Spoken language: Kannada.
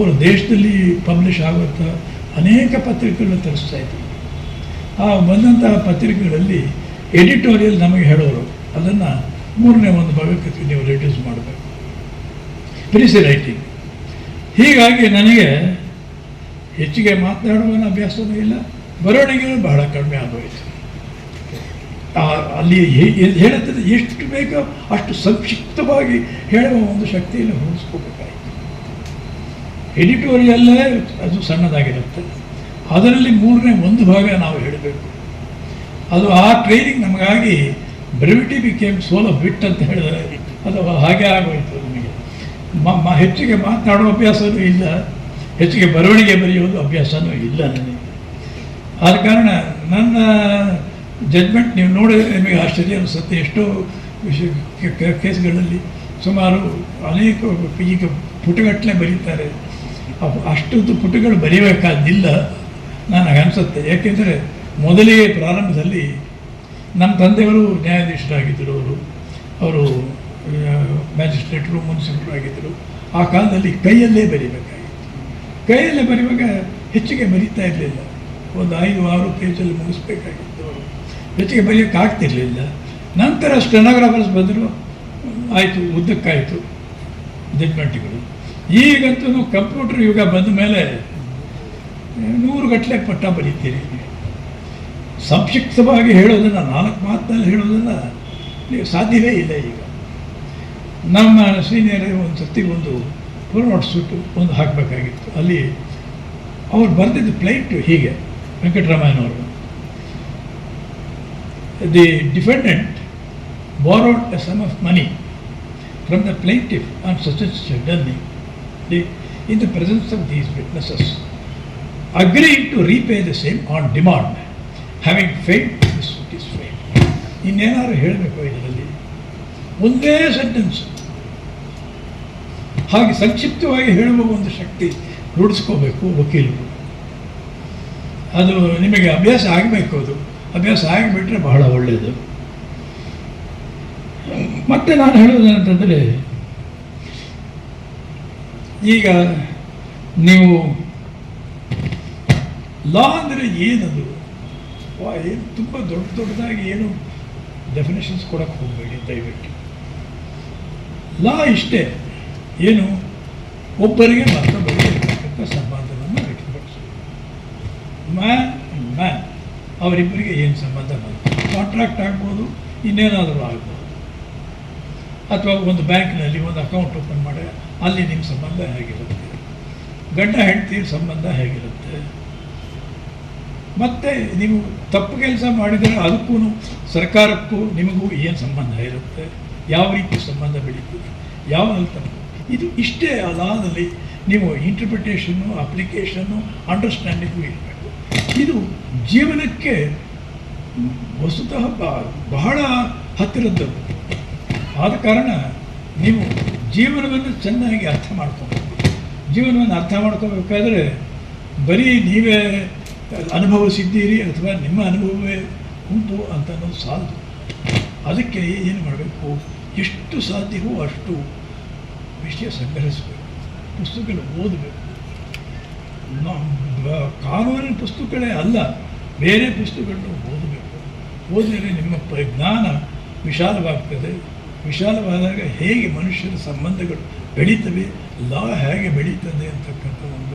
ಅವರು ದೇಶದಲ್ಲಿ ಪಬ್ಲಿಷ್ ಆಗುವಂಥ ಅನೇಕ ಪತ್ರಿಕೆಗಳನ್ನ ತರಿಸ್ತಾ ಇದ್ದರು. ಆ ಬಂದಂತಹ ಪತ್ರಿಕೆಗಳಲ್ಲಿ ಎಡಿಟೋರಿಯಲ್ ನಮಗೆ ಹೇಳೋರು, ಅದನ್ನು ಮೂರನೇ ಒಂದು ಭಾಗಕ್ಕೆ ನೀವು ರಿಡ್ಯೂಸ್ ಮಾಡಬೇಕು. ಪ್ರಿಸಿ ರೈಟಿಂಗ್ ಹೀಗಾಗಿ ನನಗೆ ಹೆಚ್ಚಿಗೆ ಮಾತನಾಡುವ ಅಭ್ಯಾಸವೂ ಇಲ್ಲ ಬರವಣಿಗೆಯೂ ಬಹಳ ಕಡಿಮೆ ಆಗೋಯಿತು. ಅಲ್ಲಿ ಹೇಳುತ್ತದೆ, ಎಷ್ಟು ಬೇಕೋ ಅಷ್ಟು ಸಂಕ್ಷಿಪ್ತವಾಗಿ ಹೇಳುವ ಒಂದು ಶಕ್ತಿಯನ್ನು ರೂಢಿಸ್ಕೋಬೇಕಾಯಿತು ಎಡಿಟೋರಿಯಲ್ಲೇ ಅದು ಸಣ್ಣದಾಗಿರುತ್ತೆ. ಅದರಲ್ಲಿ ಮೂರನೇ ಒಂದು ಭಾಗ ನಾವು ಹೇಳಬೇಕು. ಅದು ಆ ಟ್ರೈನಿಂಗ್ ನಮಗಾಗಿ brevity became soul of wit ಅಂತ ಹೇಳಿದರೆ ಅದು ಹಾಗೆ ಆಗೋಯಿತು ನಮಗೆ. ಮ ಹೆಚ್ಚಿಗೆ ಮಾತನಾಡುವ ಅಭ್ಯಾಸವೂ ಇಲ್ಲ. ಹೆಚ್ಚಿಗೆ ಬರವಣಿಗೆ ಬರೆಯುವುದು ಅಭ್ಯಾಸವೂ ಇಲ್ಲ ನನಗೆ. ಆದ ಕಾರಣ ನನ್ನ ಜಡ್ಮೆಂಟ್ ನೀವು ನೋಡಿದರೆ ನಿಮಗೆ ಆಶ್ಚರ್ಯ ಅನಿಸುತ್ತೆ. ಎಷ್ಟೋ ವಿಷಯ ಕೇಸ್ಗಳಲ್ಲಿ ಸುಮಾರು ಅನೇಕ ಈಗ ಪುಟಗಟ್ಟಲೆ ಬರೀತಾರೆ. ಅಷ್ಟೊಂದು ಪುಟಗಳು ಬರೀಬೇಕಾದಿಲ್ಲ ನನಗೆ ಅನಿಸುತ್ತೆ. ಯಾಕೆಂದರೆ ಮೊದಲೇ ಪ್ರಾರಂಭದಲ್ಲಿ ನಮ್ಮ ತಂದೆಯವರು ನ್ಯಾಯಾಧೀಶರಾಗಿದ್ದರು ಅವರು. ಅವರು ಮ್ಯಾಜಿಸ್ಟ್ರೇಟರು ಮುನ್ಸಿಪಲ್ ಆಗಿದ್ದರು. ಆ ಕಾಲದಲ್ಲಿ ಕೈಯಲ್ಲೇ ಬರೀಬೇಕಾಗಿತ್ತು. ಕೈಯಲ್ಲೇ ಬರೆಯುವಾಗ ಹೆಚ್ಚಿಗೆ ಬರೀತಾ ಇರಲಿಲ್ಲ. ಒಂದು ಐದು, ಆರು ಪೇಜಲ್ಲಿ ಮುಗಿಸ್ಬೇಕಾಗಿತ್ತು. ಅವರು ಹೆಚ್ಚಿಗೆ ಬರೆಯೋಕ್ಕಾಗ್ತಿರಲಿಲ್ಲ. ನಂತರ ಸ್ಟೆನೋಗ್ರಾಫರ್ಸ್ ಬಂದರು. ಆಯಿತು, ಉದ್ದಕ್ಕಾಯಿತು. ಜಡ್ಮೆಂಟ್ಗಳು ಈಗಂತೂ ಕಂಪ್ಯೂಟರ್ ಯುಗ ಬಂದ ಮೇಲೆ ನೂರು ಗಟ್ಟಲೆ ಪಟ್ಟ ಬರೀತೀರಿ. ಸಂಕ್ಷಿಪ್ತವಾಗಿ ಹೇಳೋದನ್ನು, ನಾಲ್ಕು ಮಾತಿನಲ್ಲಿ ಹೇಳೋದನ್ನು ನೀವು ಸಾಧ್ಯವೇ ಇಲ್ಲ ಈಗ. ನಮ್ಮ ಸೀನಿಯರ್ ಒಂದು ಸರ್ತಿ ಒಂದು ಫೋರ್ವರ್ಡ್ ಸೂಟು ಒಂದು ಹಾಕಬೇಕಾಗಿತ್ತು. ಅಲ್ಲಿ ಅವ್ರು ಬರೆದಿದ್ದು ಪ್ಲೈಟು ಹೀಗೆ, ವೆಂಕಟರಾಮಯ್ಯನವರು. The defendant borrowed a sum of money from the plaintiff on such journey. The, in the presence of these witnesses, agreed to repay the same on demand, having failed, the suit is failed. ಇನ್ನೇನಾದ್ರು ಹೇಳಬೇಕು ಇದರಲ್ಲಿ ಒಂದೇ ಸೆಂಟೆನ್ಸ್ ಹಾಗೆ ಸಂಕ್ಷಿಪ್ತವಾಗಿ ಹೇಳುವ ಒಂದು ಶಕ್ತಿ ರೂಢಿಸ್ಕೋಬೇಕು ವಕೀಲರು ಅದು ನಿಮಗೆ ಅಭ್ಯಾಸ ಆಗಬೇಕು ಅದು ಅಭ್ಯಾಸ ಆಗಿಬಿಟ್ರೆ ಬಹಳ ಒಳ್ಳೆಯದು ಮತ್ತೆ ನಾನು ಹೇಳುವುದೇನಂತಂದರೆ ಈಗ ನೀವು ಲಾ ಅಂದರೆ ಏನದು? ವಾ, ಏನು ತುಂಬ ದೊಡ್ಡ ದೊಡ್ಡದಾಗಿ ಏನು ಡೆಫಿನೇಷನ್ಸ್ ಕೊಡೋಕ್ಕೆ ಹೋಗಬೇಡಿ ದಯವಿಟ್ಟು. ಲಾ ಇಷ್ಟೇ, ಏನು ಒಬ್ಬರಿಗೆ ಮತ್ತೊಬ್ಬರಿಗೆ ಇರತಕ್ಕಂಥ ಸಂಬಂಧವನ್ನು ವ್ಯಕ್ತಪಡಿಸೋದು ಮ್ಯಾನ್ ಮ್ಯಾನ್, ಅವರಿಬ್ಬರಿಗೆ ಏನು ಸಂಬಂಧ ಬಂತು ಕಾಂಟ್ರಾಕ್ಟ್ ಆಗ್ಬೋದು, ಇನ್ನೇನಾದರೂ ಆಗ್ಬೋದು. ಅಥವಾ ಒಂದು ಬ್ಯಾಂಕ್ನಲ್ಲಿ ಒಂದು ಅಕೌಂಟ್ ಓಪನ್ ಮಾಡಿ ಅಲ್ಲಿ ನಿಮ್ಮ ಸಂಬಂಧ ಹೇಗಿರುತ್ತೆ? ಗಂಡ, ಹೆಂಡತಿ ಸಂಬಂಧ ಹೇಗಿರುತ್ತೆ? ಮತ್ತು ನೀವು ತಪ್ಪು ಕೆಲಸ ಮಾಡಿದರೆ ಅದಕ್ಕೂ ಸರ್ಕಾರಕ್ಕೂ ನಿಮಗೂ ಏನು ಸಂಬಂಧ ಇರುತ್ತೆ? ಯಾವ ರೀತಿ ಸಂಬಂಧ ಬೆಳೀತದೆ? ಯಾವ ತಪ್ಪು ಇದು ಇಷ್ಟೇ ಅದಾದಲ್ಲಿ ನೀವು ಇಂಟರ್ಪ್ರಿಟೇಷನ್ನು ಅಪ್ಲಿಕೇಶನ್ನು ಅಂಡರ್ಸ್ಟ್ಯಾಂಡಿಂಗು ಇರಬೇಕು. ಇದು ಜೀವನಕ್ಕೆ ವಸ್ತುತಃ ಬಹಳ ಹತ್ತಿರದ್ದು. ಆದ ಕಾರಣ ನೀವು ಜೀವನವನ್ನು ಚೆನ್ನಾಗಿ ಅರ್ಥ ಮಾಡ್ಕೋಬೇಕು. ಜೀವನವನ್ನು ಅರ್ಥ ಮಾಡ್ಕೋಬೇಕಾದ್ರೆ ಬರೀ ನೀವೇ ಅನುಭವಿಸಿದ್ದೀರಿ ಅಥವಾ ನಿಮ್ಮ ಅನುಭವವೇ ಉಂಟು ಅಂತ ಅನ್ನೋದು ಸಾಲದು. ಅದಕ್ಕೆ ಏನು ಮಾಡಬೇಕು? ಎಷ್ಟು ಸಾಧ್ಯವೋ ಅಷ್ಟು ವಿಷಯ ಸಂಗ್ರಹಿಸಬೇಕು. ಪುಸ್ತಕಗಳು ಓದಬೇಕು. ಕಾನೂನಿನ ಪುಸ್ತಕಗಳೇ ಅಲ್ಲ, ಬೇರೆ ಪುಸ್ತಕಗಳನ್ನು ಓದಬೇಕು. ಓದಿದರೆ ನಿಮ್ಮ ಪ್ರಜ್ಞಾನ ಜ್ಞಾನ ವಿಶಾಲವಾಗ್ತದೆ. ವಿಶಾಲವಾದಾಗ ಹೇಗೆ ಮನುಷ್ಯರ ಸಂಬಂಧಗಳು ಬೆಳೀತವೆ ಲಾ ಹೇಗೆ ಬೆಳೀತದೆ ಅಂತಕ್ಕಂಥ ಒಂದು